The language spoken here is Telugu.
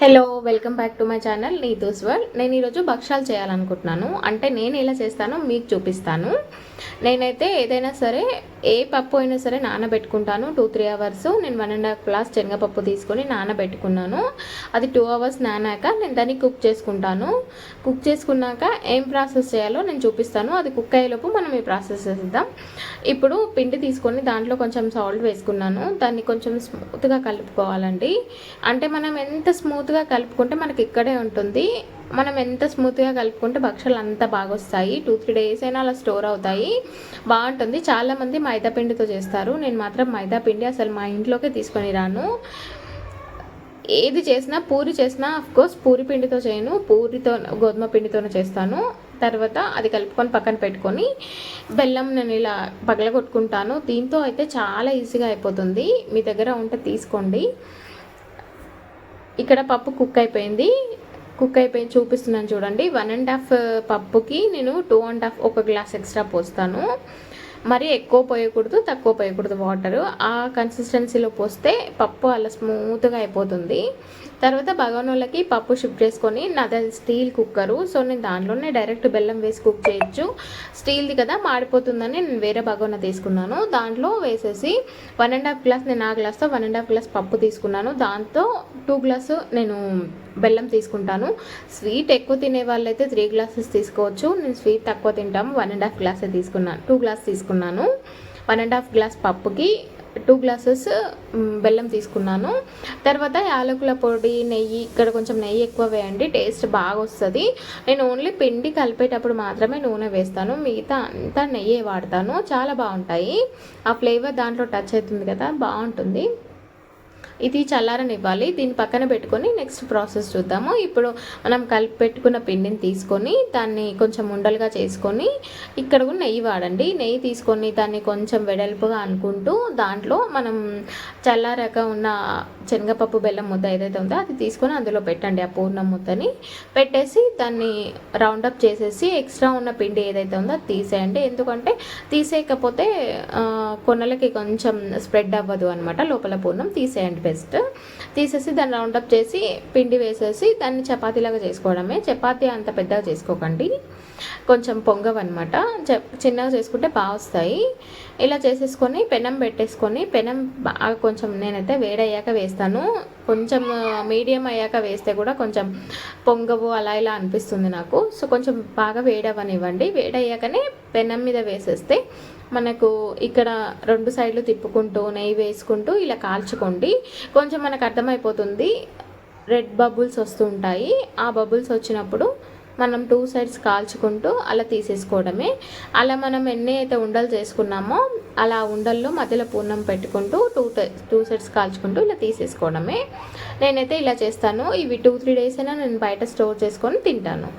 Hello welcome back to my channel Neetu's world నేను ఈరోజు భక్షాలు చేయాలనుకుంటున్నాను. అంటే నేను ఎలా చేస్తానో మీకు చూపిస్తాను. నేనైతే ఏదైనా సరే ఏ పప్పు అయినా సరే నానబెట్టుకుంటాను. టూ త్రీ అవర్స్ నేను వన్ అండ్ హాఫ్ గ్లాస్ శనగపప్పు తీసుకొని నానబెట్టుకున్నాను. అది టూ అవర్స్ నానాక నేను దాన్ని కుక్ చేసుకుంటాను. కుక్ చేసుకున్నాక ఏం ప్రాసెస్ చేయాలో నేను చూపిస్తాను. అది కుక్ అయ్యేలోపు మనం ఈ ప్రాసెస్ చేద్దాం ఇప్పుడు పిండి తీసుకొని దాంట్లో కొంచెం సాల్ట్ వేసుకున్నాను. దాన్ని కొంచెం స్మూత్గా కలుపుకోవాలండి. అంటే మనం ఎంత స్మూత్గా కలుపుకుంటే మనకి ఇక్కడే ఉంటుంది. మనం ఎంత స్మూత్గా కలుపుకుంటే భక్షాలు అంత బాగా వస్తాయి టూ త్రీ డేస్ అయినా అలా స్టోర్ అవుతాయి. బాగుంటుంది. చాలామంది మైదా పిండితో చేస్తారు. నేను మాత్రం మైదా పిండి అసలు మా ఇంట్లోకే తీసుకొని రాను. ఏది చేసినా పూరి చేసినా కోర్స్ పూరి పిండితో చేయను. పూరితో గోధుమ పిండితోనే చేస్తాను. తర్వాత అది కలుపుకొని పక్కన పెట్టుకొని బెల్లం నేను ఇలా పగలగొట్టుకుంటాను. దీంతో అయితే చాలా ఈజీగా అయిపోతుంది. మీ దగ్గర ఉంటే తీసుకోండి. ఇక్కడ పప్పు కుక్ అయిపోయింది. కుక్ అయిపోయి చూపిస్తున్నాను చూడండి. వన్ అండ్ హాఫ్ పప్పుకి నేను టూ అండ్ హాఫ్ ఒక గ్లాస్ ఎక్స్ట్రా పోస్తాను. మరి ఎక్కువ పోయకూడదు తక్కువ పోయకూడదు వాటర్ ఆ కన్సిస్టెన్సీలో పోస్తే పప్పు అలా స్మూత్గా అయిపోతుంది. తర్వాత భగవనోళ్ళకి పప్పు షిఫ్ట్ చేసుకొని నాది స్టీల్ కుక్కరు సో నేను దాంట్లోనే డైరెక్ట్ బెల్లం వేసి కుక్ చేయొచ్చు. స్టీల్ది కదా మాడిపోతుందని నేను వేరే బగోన తీసుకున్నాను. దాంట్లో వేసేసి వన్ అండ్ హాఫ్ గ్లాస్ నేను ఆ గ్లాస్తో వన్ అండ్ హాఫ్ గ్లాస్ పప్పు తీసుకున్నాను. దాంతో టూ గ్లాసు నేను బెల్లం తీసుకుంటాను. స్వీట్ ఎక్కువ తినే వాళ్ళైతే త్రీ గ్లాసెస్ తీసుకోవచ్చు. నేను స్వీట్ తక్కువ తింటాము. వన్ అండ్ హాఫ్ గ్లాసే తీసుకున్నాను టూ గ్లాస్ తీసుకున్నాను. వన్ అండ్ హాఫ్ గ్లాస్ పప్పుకి టూ గ్లాసెస్ బెల్లం తీసుకున్నాను. తర్వాత యాలకుల పొడి నెయ్యి ఇక్కడ కొంచెం నెయ్యి ఎక్కువ వేయండి. టేస్ట్ బాగా వస్తుంది. నేను ఓన్లీ పిండి కలిపేటప్పుడు మాత్రమే నూనె వేస్తాను. మిగతా అంతా నెయ్యే వాడతాను. చాలా బాగుంటాయి. ఆ ఫ్లేవర్ దాంట్లో టచ్ అవుతుంది కదా బాగుంటుంది. ఇది చల్లారనివ్వాలి దీన్ని పక్కన పెట్టుకొని నెక్స్ట్ ప్రాసెస్ చూద్దాము. ఇప్పుడు మనం కలిపి పెట్టుకున్న పిండిని తీసుకొని దాన్ని కొంచెం ఉండలుగా చేసుకొని ఇక్కడ కూడా నెయ్యి వాడండి. నెయ్యి తీసుకొని దాన్ని కొంచెం వెడల్పుగా అనుకుంటూ దాంట్లో మనం చల్లారాక ఉన్న శనగపప్పు బెల్లం ముద్ద ఏదైతే ఉందో అది తీసుకొని అందులో పెట్టండి ఆ పూర్ణం ముద్దని. పెట్టేసి దాన్ని రౌండప్ చేసేసి ఎక్స్ట్రా ఉన్న పిండి ఏదైతే ఉందో అది తీసేయండి. ఎందుకంటే తీసేయకపోతే కొనలకి కొంచెం స్ప్రెడ్ అవ్వదు అనమాట లోపల పూర్ణం తీసేయండి బెస్ట్ తీసేసి దాన్ని రౌండప్ చేసి పిండి వేసేసి దాన్ని చపాతీలాగా చేసుకోవడమే. చపాతీ అంత పెద్దగా చేసుకోకండి. కొంచెం పొంగవన్నమాట. చిన్నగా చేసుకుంటే బాగా వస్తాయి. ఇలా చేసేసుకొని పెనం పెట్టేసుకొని పెనం బాగా కొంచెం నేనైతే వేడయ్యాక వేస్తాను. కొంచెం మీడియం అయ్యాక వేస్తే కూడా కొంచెం పొంగవు అలా ఇలా అనిపిస్తుంది నాకు. సో కొంచెం బాగా వేడవనివ్వండి వేడయ్యాకనే పెనం మీద వేసేస్తే మనకు ఇక్కడ రెండు సైడ్లు తిప్పుకుంటూ నెయ్యి వేసుకుంటూ ఇలా కాల్చుకోండి. కొంచెం మనకు అర్థమైపోతుంది. రెడ్ బబుల్స్ వస్తుంటాయి ఆ బబుల్స్ వచ్చినప్పుడు మనం టూ సైడ్స్ కాల్చుకుంటూ అలా తీసేసుకోవడమే. అలా మనం ఎన్ని అయితే ఉండలు చేసుకున్నామో అలా ఉండల్లో మధ్యలో పూర్ణం పెట్టుకుంటూ టూ టూ సైడ్స్ కాల్చుకుంటూ ఇలా తీసేసుకోవడమే. నేనైతే ఇలా చేస్తాను. ఇవి టూ త్రీ డేస్ అయినా నేను బయట స్టోర్ చేసుకొని తింటాను.